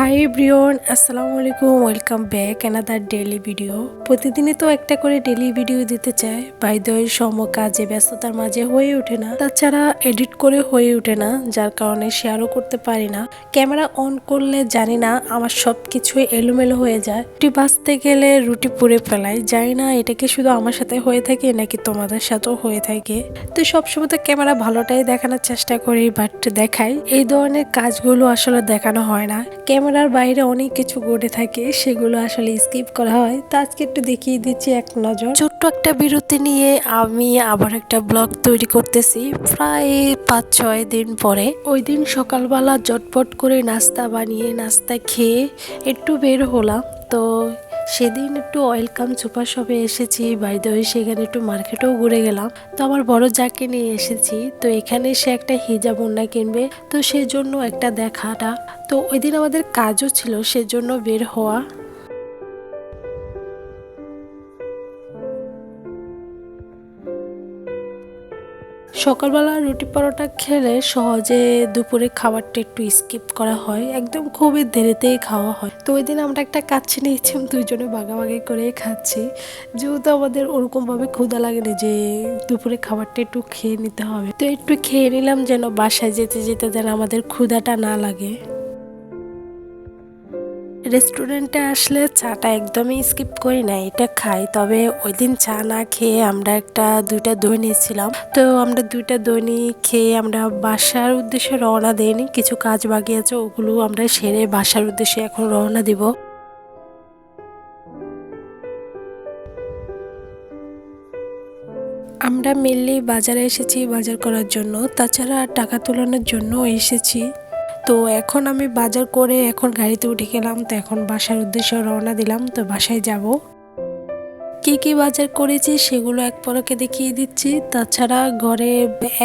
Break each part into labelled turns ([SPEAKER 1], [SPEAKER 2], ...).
[SPEAKER 1] High Brian আসসালামু আলাইকুম welcome back another daily video প্রতিদিনই তো একটা করে ডেলি ভিডিও দিতে চাই। বাইদয় সম কাজে, ব্যস্ততার মাঝে হয়ে ওঠে না। তাছাড়া এডিট করে হয়ে ওঠে না, যার কারণে শেয়ারও করতে পারি না। ক্যামেরা অন করলে জানি না, আমার সব কিছুই এলোমেলো হয়ে যায়। রুটি বাঁচতে গেলে রুটি পুড়ে ফেলাই। জানি না, এটা কি শুধু আমার সাথে হয়ে থাকে, নাকি তোমাদের সাথেও হয়ে থাকে? তো সবসময় তো ক্যামেরা ভালোটাই দেখানোর চেষ্টা করি বাট দেখাই। এই ধরনের কাজগুলো আসলে দেখানো হয় না। ক্যামেরার বাইরে অনেক কিছু ঘটে থাকে, সেগুলো আসলে স্কিপ করা হয়। তো আজকে একটু দেখিয়ে দিচ্ছি এক নজর। ছোট্ট একটা বিরতি নিয়ে আমি আবার একটা ব্লগ তৈরি করতেছি, প্রায় পাঁচ ছয় দিন পরে। ওই দিন সকালবেলা জটপট করে নাস্তা বানিয়ে, নাস্তা খেয়ে একটু বের হলাম। তো সেদিন একটু ওয়েলকাম সুপার শপে এসেছি, বাড়িতে হয়ে সেখানে একটু মার্কেটেও ঘুরে গেলাম। তো আমার বড় যাকে নিয়ে এসেছি, তো এখানে সে একটা হিজাব ওন্না কিনবে, তো সেজন্য একটা দেখাটা। তো ওই দিন আমাদের কাজও ছিল, সেজন্য বের হওয়া। সকালবেলা রুটি পরোটা খেলে সহজে দুপুরে খাবারটা একটু স্কিপ করা হয়। একদম খুবই দেরিতেই খাওয়া হয়। তো ওই দিন আমরা একটা কাচ্ছি নিয়েছিলাম, দুইজনে ভাগাভাগি করে খাচ্ছি। যেহেতু আমাদের ওরকমভাবে ক্ষুধা লাগেনি যে দুপুরে খাবারটা একটু খেয়ে নিতে হবে। তো একটু খেয়ে নিলাম যেন বাসায় যেতে যেতে যেন আমাদের ক্ষুধাটা না লাগে। রেস্টুরেন্টে আসলে চাটা একদমই স্কিপ করি না এটা খাই। তবে ওই দিন চা না খেয়ে আমরা একটা, দুইটা দই নিয়েছিলাম। তো আমরা দুইটা দই নিয়ে খেয়ে আমরা বাসার উদ্দেশ্যে রওনা দেইনি, কিছু কাজ বাকি আছে, ওগুলো আমরা সেরে বাসার উদ্দেশ্যে এখন রওনা দিব। আমরা মেনলি বাজারে এসেছি বাজার করার জন্য, তাছাড়া টাকা তোলানোর জন্য এসেছি। তো এখন আমি বাজার করে এখন গাড়িতে উঠে গেলাম, তো এখন বাসার উদ্দেশ্যে রওনা দিলাম, তো বাসায় যাব। কি কি বাজার করেছি সেগুলো এক পরকে দেখিয়ে দিচ্ছি। তাছাড়া ঘরে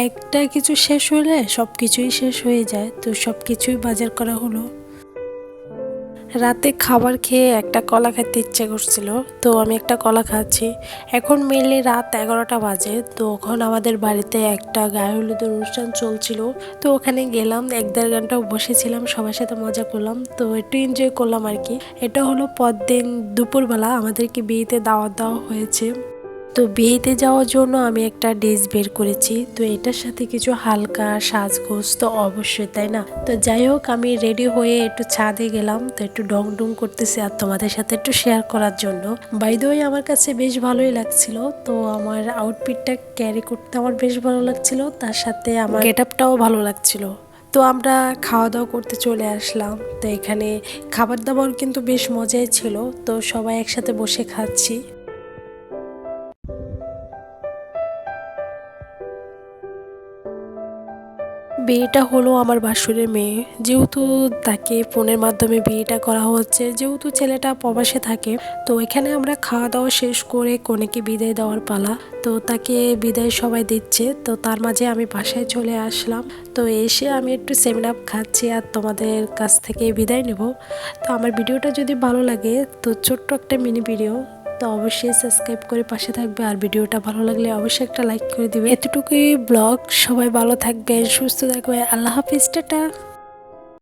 [SPEAKER 1] একটা কিছু শেষ হলে সব কিছুই শেষ হয়ে যায়, তো সব কিছুই বাজার করা হলো। রাতে খাবার খেয়ে একটা কলা খেতে ইচ্ছে করছিল, তো আমি একটা কলা খাচ্ছি। এখন মেনলি রাত এগারোটা বাজে, তো ওখান আমাদের বাড়িতে একটা গায়ে হলুদের অনুষ্ঠান চলছিল। তো ওখানে গেলাম, এক দেড় ঘন্টাও বসেছিলাম, সবার সাথে মজা করলাম, তো একটু এনজয় করলাম আর কি। এটা হলো পরদিন দুপুরবেলা আমাদেরকে বিয়েতে দাওয়াত দেওয়া হয়েছে। তো বিয়েতে যাওয়ার জন্য আমি একটা ড্রেস বের করেছি। তো এটার সাথে কিছু হালকা সাজগোজ তো অবশ্যই, তাই না? তো যাই হোক, আমি রেডি হয়ে একটু ছাদে গেলাম। তো একটু ডং ডং করতেছি আর তোমাদের সাথে একটু শেয়ার করার জন্য। বাইদই আমার কাছে বেশ ভালোই লাগছিল। তো আমার আউটফিটটা ক্যারি করতে আমার বেশ ভালো লাগছিল। তার সাথে আমার গেট আপটাও ভালো লাগছিল। তো আমরা খাওয়া দাওয়া করতে চলে আসলাম। তো এখানে খাবার দাবার কিন্তু বেশ মজাই ছিল। তো সবাই একসাথে বসে খাচ্ছি। বিয়েটা হলো আমার বাসুরের মেয়ে। যেহেতু তাকে ফোনের মাধ্যমে বিয়েটা করা হচ্ছে, যেহেতু ছেলেটা প্রবাসে থাকে, তো এখানে আমরা খাওয়া দাওয়া শেষ করে কনেকে বিদায় দেওয়ার পালা। তো তাকে বিদায় সবাই দিচ্ছে, তো তার মাঝে আমি বাসায় চলে আসলাম। তো এসে আমি একটু সেমিন আপ খাচ্ছি আর তোমাদের কাছ থেকে বিদায় নেব। তো আমার ভিডিওটা যদি ভালো লাগে, তো ছোট্ট একটা মিনি ভিডিও তো অবশ্যই সাবস্ক্রাইব করে পাশে থাকবে। আর ভিডিওটা ভালো লাগলে অবশ্যই একটা লাইক করে দিবে। এতটুকুই ব্লগ। সবাই ভালো থাকবে সুস্থ থাকবে আল্লাহ হাফিজ, টাটা।